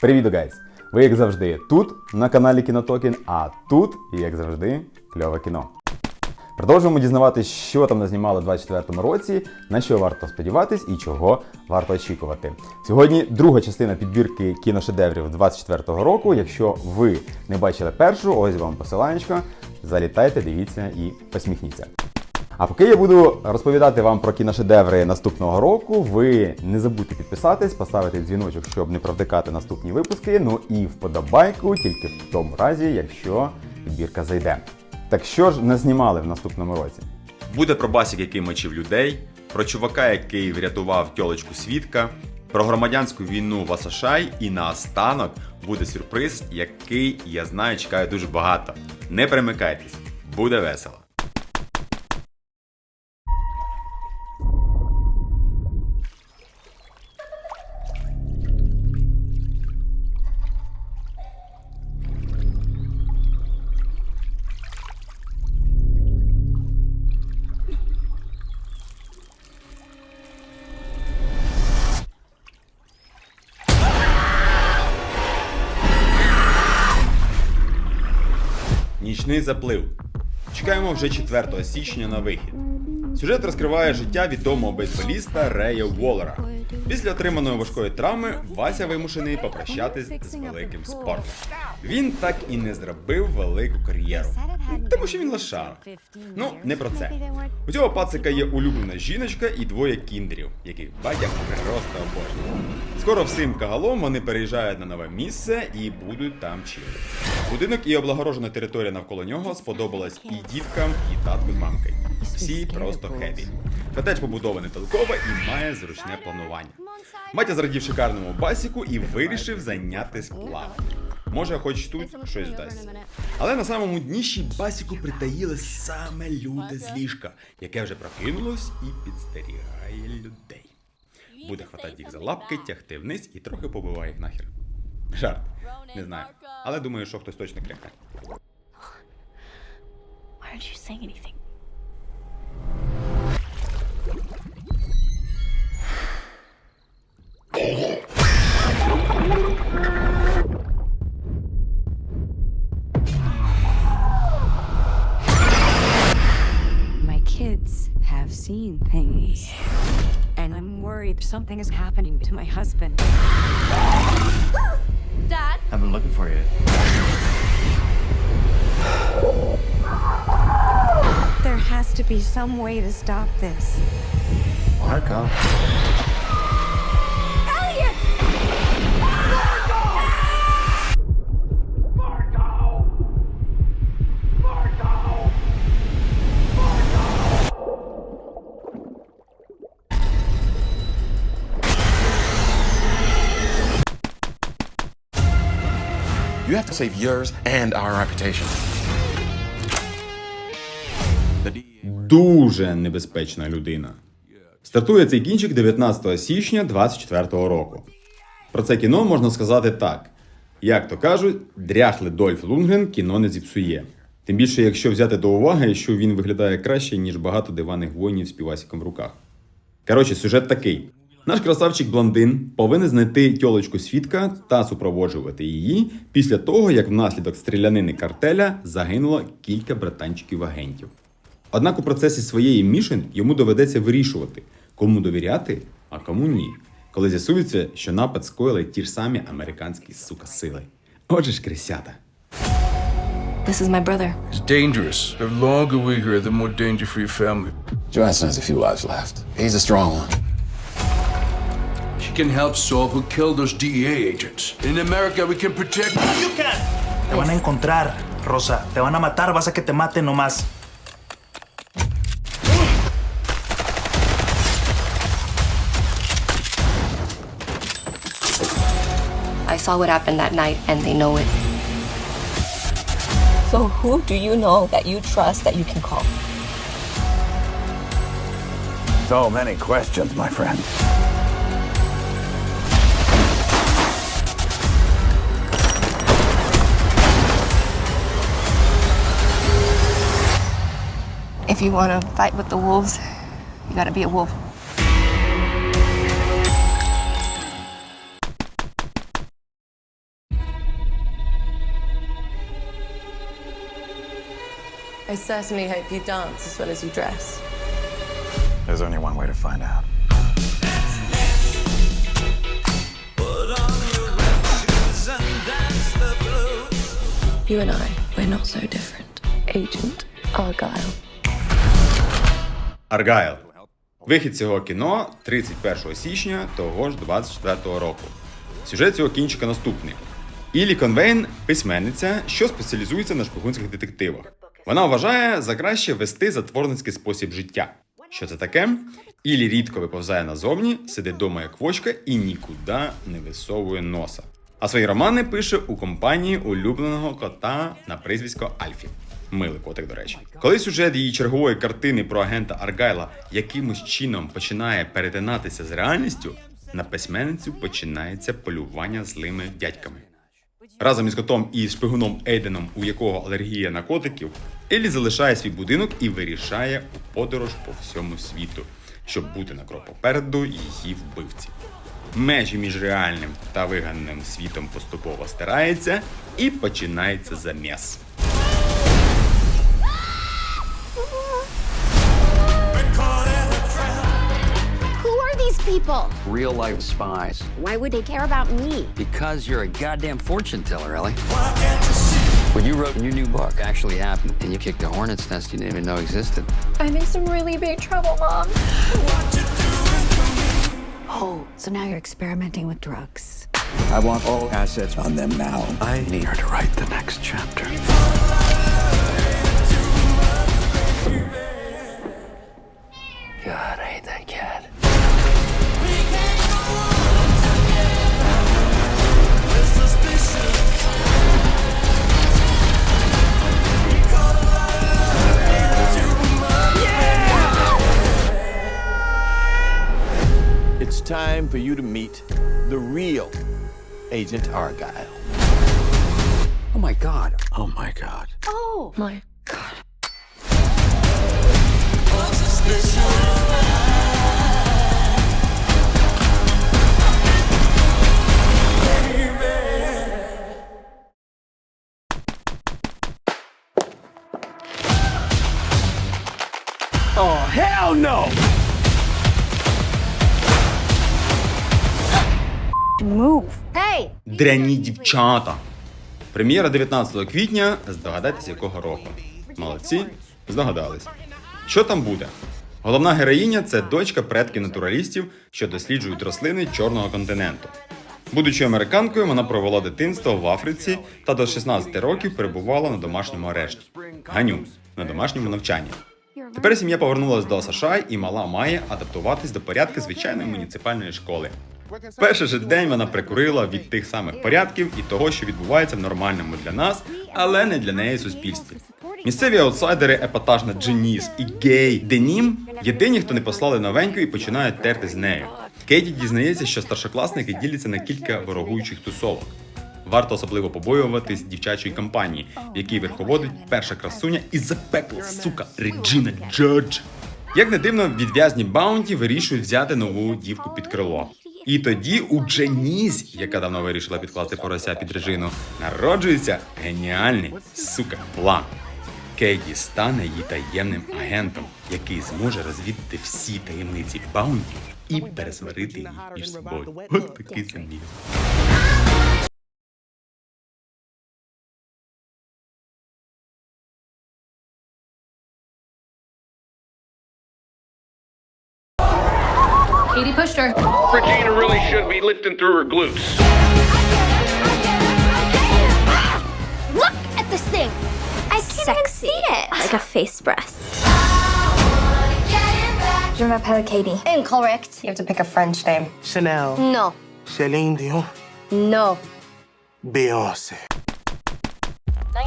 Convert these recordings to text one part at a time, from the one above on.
Привіт, гайс! Ви, як завжди, тут на каналі Кінотокін, а тут, як завжди, кльове кіно. Продовжуємо дізнаватися, що там назнімали у 24-му році, на що варто сподіватись і чого варто очікувати. Сьогодні друга частина підбірки кіношедеврів 24-го року. Якщо ви не бачили першу, ось вам посиланнячко. Залітайте, дивіться і посміхніться. А поки я буду розповідати вам про кіношедеври наступного року, ви не забудьте підписатись, поставити дзвіночок, щоб не провтикати наступні випуски. Ну і вподобайку тільки в тому разі, якщо підбірка зайде. Так що ж не знімали в наступному році? Буде про басік, який мочив людей, про чувака, який врятував тьолочку свідка, про громадянську війну в Асашай, і наостанок буде сюрприз, який я знаю, чекає дуже багато. Не перемикайтесь, буде весело. Нічний заплив. Чекаємо вже 4 січня на вихід. Сюжет розкриває життя відомого бейсболіста Рея Уоллера. Після отриманої важкої травми Вася вимушений попрощатись з великим спортом. Він так і не зробив велику кар'єру. Тому що він лошара. Ну, не про це. У цього пацика є улюблена жіночка і двоє кіндерів, яких батя просто обожнює. Скоро всім кагалом вони переїжджають на нове місце і будуть там чилити. Будинок і облагорожена територія навколо нього сподобалась і діткам, і татку з мамкою. Всі просто хепі. Котедж побудований толково і має зручне планування. Батя зрадів шикарному басіку і вирішив зайнятися плаванням. Може, хоч тут щось вдасться. Але на самому дніщі басіку притаїли саме люте зліжка, яке вже прокинулось і підстерігає людей. Буде хватати їх за лапки, тягти вниз і трохи побиває їх нахер. Жарт, не знаю. Але думаю, що хтось точно крякне. Why aren't you saying anything? My kids have seen things. And I'm worried something is happening to my husband. Dad? I've been looking for you. There has to be some way to stop this. Marco. Elliot! Ah! Marco! Marco! Marco! You have to save yours and our reputation. Дуже небезпечна людина. Стартує цей кінчик 19 січня 24 року. Про це кіно можна сказати так: як то кажуть, дряхлий Дольф Лунгрен кіно не зіпсує. Тим більше, якщо взяти до уваги, що він виглядає краще, ніж багато диваних воїнів з півасиком в руках. Коротше, сюжет такий: наш красавчик блондин повинен знайти тьолочку свідка та супроводжувати її після того, як внаслідок стрілянини картеля загинуло кілька братанчиків агентів. Однак у процесі своєї мішень йому доведеться вирішувати, кому довіряти, а кому ні, коли з'ясується, що напад скоїли ті ж самі американські сука сили. Отже ж, крисята. This is my brother. It's dangerous. The longer we're here, the more danger for your family. Johansson has a few lives left. He's a strong one. She can help solve who killed those DEA agents. In America, we can protect. You can. Te van a encontrar, Rosa. Te van a matar, vas a que te maten nomás. Saw what happened that night, and they know it. So who do you know that you trust that you can call? So many questions, my friend. If you want to fight with the wolves, you gotta be a wolf. I certainly hope you dance as well as you dress. There's only one way to find out. You and I, we're not so different. Agent Argyle. Аргайл. Вихід цього кіно 31 січня того ж 24 року. Сюжет цього кінчика наступний. Ілі Конвейн письменниця, що спеціалізується на шпигунських детективах. Вона вважає за краще вести затворницький спосіб життя. Що це таке? Ілі рідко виповзає назовні, сидить дома як вочка і нікуди не висовує носа. А свої романи пише у компанії улюбленого кота на прізвисько Альфі. Милий котик, до речі. Коли сюжет її чергової картини про агента Аргайла якимось чином починає перетинатися з реальністю, на письменницю починається полювання злими дядьками. Разом із котом і шпигуном Ейденом, у якого алергія на котиків, Елі залишає свій будинок і вирішає у подорож по всьому світу, щоб бути на крок попереду її вбивці. Межі між реальним та виганним світом поступово стираються, і починається заміс. People? Real life spies. Why would they care about me? Because you're a goddamn fortune teller, Ellie. What you wrote in your new book actually happened, and you kicked a hornet's nest you didn't even know existed. I'm in some really big trouble, Mom. Oh, so now you're experimenting with drugs. I want all assets on them now. I need her to write the next chapter. For you to meet the real Agent Argyle. Oh my God. Oh my god. Oh, My God. Oh, hell no! Move. Hey! Дряні дівчата. Прем'єра 19 квітня. Здогадайтесь, якого року. Молодці, здогадались. Що там буде? Головна героїня це дочка предків натуралістів, що досліджують рослини чорного континенту. Будучи американкою, вона провела дитинство в Африці та до 16 років перебувала на домашньому арешті. Ганю на домашньому навчанні. Тепер сім'я повернулася до США і мала має адаптуватись до порядку звичайної муніципальної школи. Перший же день вона прикурила від тих самих порядків і того, що відбувається в нормальному для нас, але не для неї суспільстві. Місцеві аутсайдери епатажна Дженіс і гей Денім єдині, хто не послали новеньку і починають терти з нею. Кейті дізнається, що старшокласники діляться на кілька ворогуючих тусовок. Варто особливо побоюватись дівчачої компанії, в якій верховодить перша красуня із запекла, сука, Реджіна Джордж. Як не дивно, відв'язні Баунті вирішують взяти нову дівку під крило. І тоді у Дженізь, яка давно вирішила підкласти порося під режину, народжується геніальний сука план. Кейді стане її таємним агентом, який зможе розвідати всі таємниці Баунті і пересварити її між собою. От такий заміс. Katie pushed her. Regina really should be lifting through her glutes. Look at this thing! I can't even see it! Like a face breast. Je m'appelle Katie. Incorrect. You have to pick a French name. Chanel, No. Celine Dion, No. Beyonce.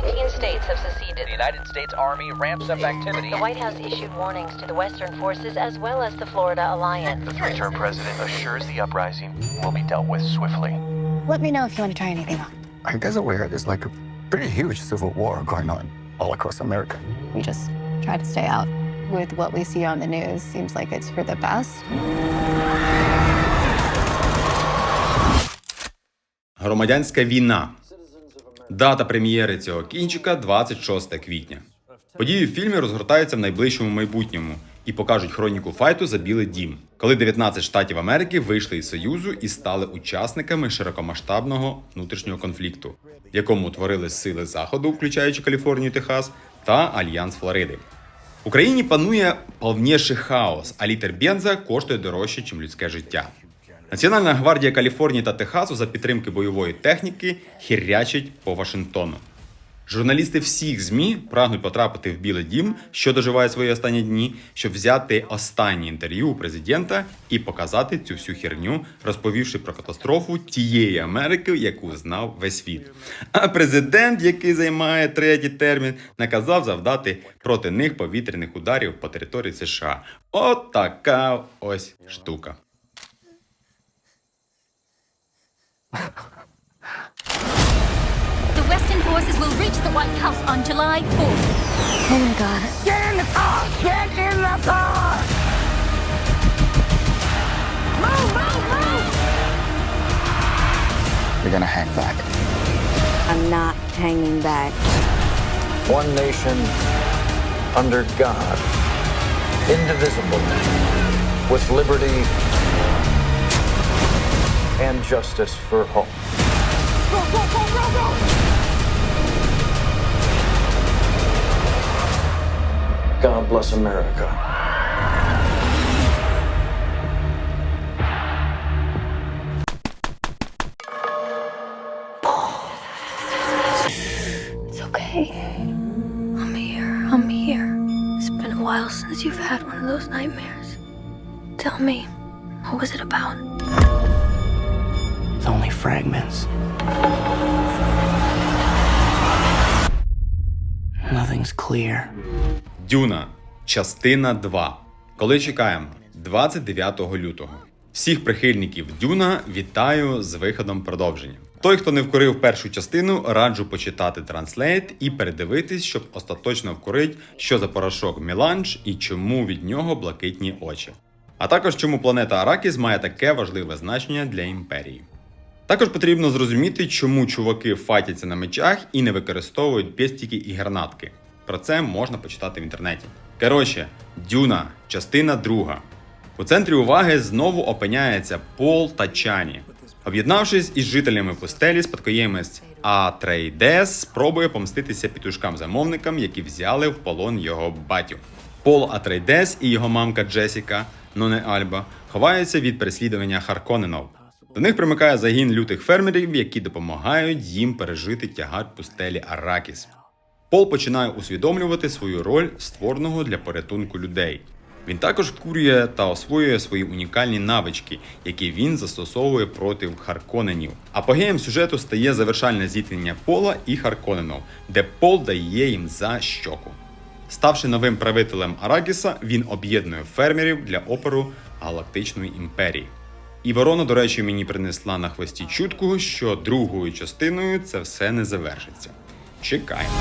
19 states have seceded. The United States Army ramps up activity. The White House issued warnings to the Western forces as well as the Florida Alliance. The three-term president assures the uprising will be dealt with swiftly. Let me know if you want to try anything on. Are you guys aware there's like a pretty huge civil war going on all across America? We just try to stay out. With what we see on the news, seems like it's for the best. Громадянська війна. Дата прем'єри цього кінчика 26 квітня. Події в фільмі розгортаються в найближчому майбутньому і покажуть хроніку файту за Білий Дім, коли 19 штатів Америки вийшли із Союзу і стали учасниками широкомасштабного внутрішнього конфлікту, в якому утворили сили Заходу, включаючи Каліфорнію, Техас, та Альянс Флориди. В Україні панує повніший хаос, а літр бенза коштує дорожче, ніж людське життя. Національна гвардія Каліфорнії та Техасу за підтримки бойової техніки хірячить по Вашингтону. Журналісти всіх ЗМІ прагнуть потрапити в Білий Дім, що доживає свої останні дні, щоб взяти останнє інтерв'ю у президента і показати цю всю херню, розповівши про катастрофу тієї Америки, яку знав весь світ. А президент, який займає третій термін, наказав завдати проти них повітряних ударів по території США. От ось штука. The Western forces will reach the White House on July 4th. Oh my god. Get in the car! Get in the car! Move, move, move! You're gonna hang back. I'm not hanging back. One nation under God, indivisible, with liberty and justice for all. Go, go, go, go, go! God bless America. It's okay. I'm here. I'm here. It's been a while since you've had one of those nightmares. Tell me, what was it about? Fragments. Nothing's clear. Дюна, частина 2. Коли чекаємо 29 лютого. Всіх прихильників Дюна вітаю з виходом продовження. Той, хто не вкорив першу частину, раджу почитати транслейт і передивитись, щоб остаточно вкорить, що за порошок Міланж і чому від нього блакитні очі. А також чому планета Аракіс має таке важливе значення для імперії. Також потрібно зрозуміти, чому чуваки файтяться на мечах і не використовують пестики і гранатки. Про це можна почитати в інтернеті. Коротше, Дюна, частина друга. У центрі уваги знову опиняється Пол та Чані. Об'єднавшись із жителями пустелі, спадкоємець Атрейдес спробує помститися пітушкам-замовникам, які взяли в полон його батю. Пол Атрейдес і його мамка Джесіка, но не Альба, ховаються від переслідування Харконенов. До них примикає загін лютих фермерів, які допомагають їм пережити тягар пустелі Аракіс. Пол починає усвідомлювати свою роль створеного для порятунку людей. Він також вкурює та освоює свої унікальні навички, які він застосовує проти Харконенів. Апогеєм сюжету стає завершальне зіткнення Пола і Харконенов, де Пол дає їм за щоку. Ставши новим правителем Арагіса, він об'єднує фермерів для опору Галактичної імперії. І ворона, до речі, мені принесла на хвості чутку, що другою частиною це все не завершиться. Чекаємо.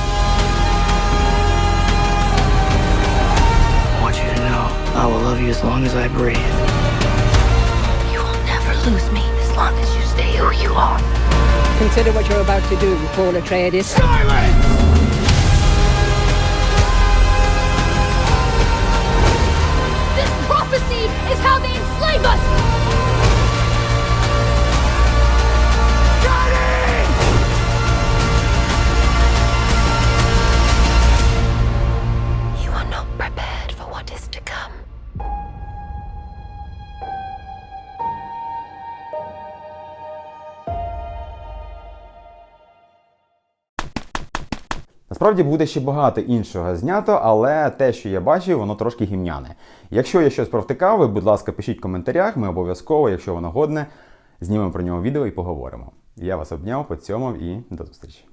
I want you to know I will love you as long as I breathe. You will never lose me as long as you stay who you are. Consider what you're about to do, Paul Atreides. This Насправді буде ще багато іншого знято, але те, що я бачив, воно трошки гімняне. Якщо я щось провтикаве, будь ласка, пишіть в коментарях, ми обов'язково, якщо воно годне, знімемо про нього відео і поговоримо. Я вас обняв, поцьомав і до зустрічі.